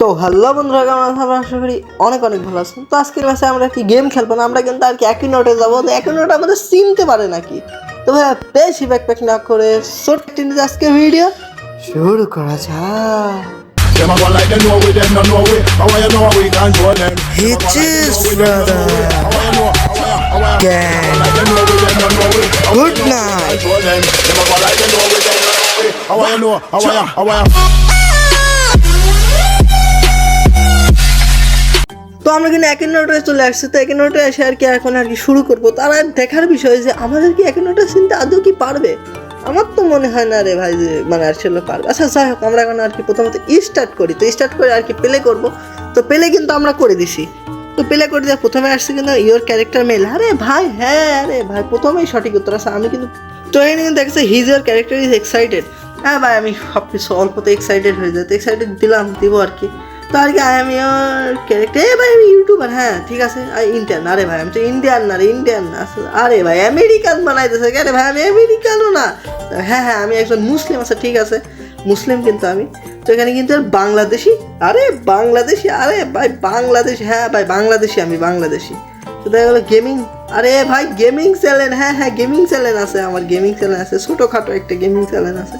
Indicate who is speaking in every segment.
Speaker 1: তো হ্যালো বন্ধুরা কেমন আছেন? আশা করি অনেক অনেক ভালো আছেন। তো আজকের মাসে আমরা কি গেম খেলব না আমরা কিন্তু আর কি একই নোটে যাব। তো একই নোট আমাদের চিনতে পারে নাকি? তো ভাই বেশি ব্যাক প্যাক না করে সত্যি আজকে ভিডিও শুরু করা যাক। তো আমরা কিন্তু একই নোটে চলে আসছি, তো একই নোটে এসে আর কি এখন আর কি শুরু করব। তারা দেখার বিষয় যে আমাদের কি একই নোটে চিনতে আদৌ কি পারবে? আমার তো মনে হয় না রে ভাই যে মানে আর ছিল পারবে। আচ্ছা যাই হোক, আমরা এখন আর কি প্রথমত স্টার্ট করি। তো স্টার্ট করে আর কি প্লে করব। তো প্লে কিন্তু আমরা করে দিছি। তো প্লে করে দেওয়া প্রথমে আসছে কিন্তু ইয়োর ক্যারেক্টার মেল আরে ভাই হ্যাঁ আরে ভাই, প্রথমেই সঠিক উত্তর আছে। আমি কিন্তু তো এখানে কিন্তু দেখছে his your character is excited হ্যাঁ ভাই, আমি সব কিছু অল্পতে এক্সাইটেড হয়ে যাই। তো এক্সাইটেড দিলাম, দিব আর কি। তো আর কি আই এম ইয়োর ক্যারেক্টার এ ভাই আমি ইউটিউবার হ্যাঁ ঠিক আছে আই ইন্ডিয়ান আরে ভাই, আমি তো ইন্ডিয়ান না রে ইন্ডিয়ান না আরে ভাই আমেরিকান বানাইতেছে, আরে ভাই, আমি আমেরিকানও না। হ্যাঁ হ্যাঁ আমি একজন মুসলিম আছে ঠিক আছে, মুসলিম কিন্তু আমি। তো এখানে কিন্তু বাংলাদেশি, আরে বাংলাদেশি, আরে ভাই, বাংলাদেশ হ্যাঁ ভাই, বাংলাদেশি আমি, বাংলাদেশি। তো দেখা গেলো গেমিং আরে ভাই গেমিং চ্যানেল হ্যাঁ হ্যাঁ গেমিং চ্যানেল আছে, আমার গেমিং চ্যানেল আছে, ছোটোখাটো একটা গেমিং চ্যানেল আছে।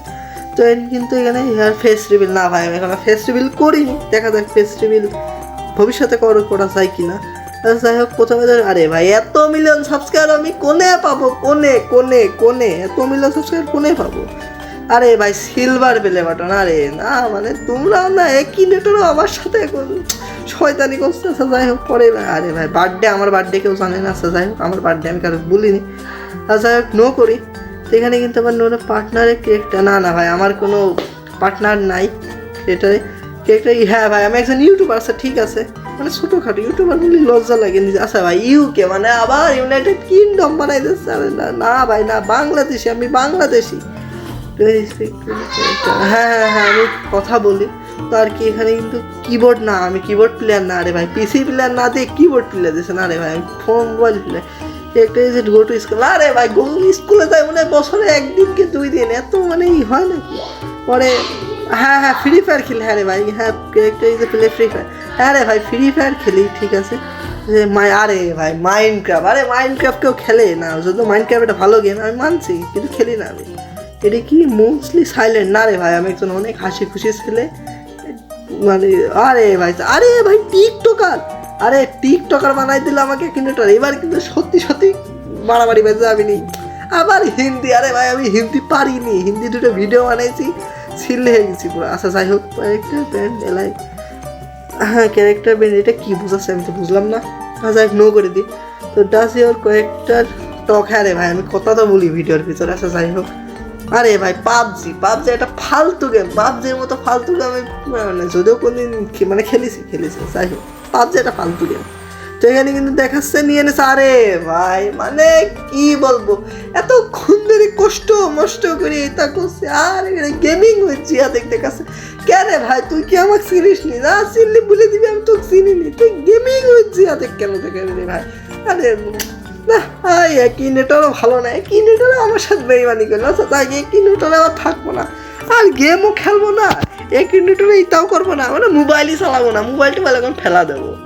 Speaker 1: তো কিন্তু এখানে আর ফেস রিভিল না ভাই আমি এখন ফেস রিভিল করিনি। দেখা যাক ফেস রিভিল ভবিষ্যতে করো করা যায় কি না আচ্ছা, যাই হোক প্রথমে আরে ভাই এত মিলিয়ন সাবস্ক্রাইবার আমি কোনে পাবো? কোনে কোনে কোনে? এত মিলিয়ন সাবস্ক্রাইবার কোনে পাবো? আরে ভাই সিলভার বেলে বাটন আরে না মানে তোমরাও না একই নেটেরও আমার সাথে শয়তানি করছে। আচ্ছা যাই হোক পরে আরে ভাই বার্থডে আমার বার্থডে কেউ জানে না। আচ্ছা যাই হোক আমার বার্থডে আমি কারও বলিনি আচ্ছা যাই হোক নো করি। তো এখানে কিন্তু আবার নোটা পার্টনারের কেকটা। না না ভাই, আমার কোনো পার্টনার নাই ক্রিকেটারে ক্রিকেটার হ্যাঁ ভাই, আমি একজন ইউটিউবার আচ্ছা ঠিক আছে। মানে ছোটোখাটো ইউটিউবার বলি লজ্জা লাগে আচ্ছা ভাই, ইউকে মানে আবার ইউনাইটেড কিংডম বানাই দিচ্ছে আরে না না ভাই, না, বাংলাদেশি, আমি বাংলাদেশি। হ্যাঁ হ্যাঁ হ্যাঁ আমি কথা বলি। তো আর কি, এখানে কিন্তু কিবোর্ড না, আমি কিবোর্ড প্লেয়ার না। রে ভাই পিসি প্লেয়ার না দিয়ে কিবোর্ড প্লেয়ার দিচ্ছে না রে ভাই, আমি ফোন মোবাইল প্লেয়ার একটা যে গো টু স্কুল আরে ভাই গো স্কুলে যাই মানে বছরে একদিন কি দুই দিন? এত মানে ই হয় নাকি? পরে হ্যাঁ হ্যাঁ ফ্রি ফায়ার খেলি হ্যাঁ রে ভাই হ্যাঁ একটা যে প্লে ফ্রি ফায়ার হ্যাঁ রে ভাই ফ্রি ফায়ার খেলি, ঠিক আছে। যে মাই, আরে ভাই মাইন্ড ক্রাফট আরে মাইন্ড ক্রাফট কেউ খেলে না যদিও মাইন্ড ক্রাফট একটা ভালো গেম আমি মানছি, কিন্তু খেলি না আমি। এটা কি মোস্টলি সাইলেন্ট না রে ভাই, আমি একজন অনেক হাসি খুশি ছেলে। মানে আরে ভাই আরে ভাই, টিকটকার। আরে টিকটকার বানাই দিল আমাকে কিন্তু এবার কিন্তু সত্যি সত্যি মারামারি বাজে যাবি নি। আবার হিন্দি, আরে ভাই, আমি হিন্দি পারিনি। হিন্দি দুটো ভিডিও বানাইছি ছিলে হয়ে গেছি পুরো। আচ্ছা যাই হোক একটা ব্যান্ড এলাই। হ্যাঁ ক্যারেক্টার ব্যান্ড এটা কি বুঝাচ্ছে আমি তো বুঝলাম না। আচ্ছা যাই নো করে দিই। তো ডাস ইওর কয়েকটার টক হ্যাঁ রে ভাই, আমি কথা তো বলি ভিডিওর ভিতরে। আচ্ছা যাই হোক। আরে ভাই, পাবজি পাবজি একটা ফালতু গেম পাবজির মতো ফালতু গেম আমি মানে যদিও কোনদিন মানে খেলেছি খেলেছি। যাই হোক। পাবজি একটা ফালতু গেম তো এখানে কিন্তু দেখাচ্ছে নিয়ে এনেছে, আরে ভাই মানে কি বলব? এত ধরে কষ্ট, মষ্ট করে এটা করছে, আর এখানে গেমিং হচ্ছে ইয়া দেখতে কাছে কেন ভাই, তুই কি আমাকে চিনিস নি? না চিনলি বলে দিবি, আমি তোকে চিনিনি তুই গেমিং হচ্ছে দেখ কেন দেখে রে ভাই? আরে, না আই একই নেটারও ভালো না, একই নেটারও আমার সাথে বেইমানি করল। আচ্ছা তাই একই নেটারে আবার থাকব না? আর গেমও খেলব না। একই এই তাও করব না। মানে মোবাইলই চালাবো না। মোবাইলটা ভালো এখন ফেলা দেবো।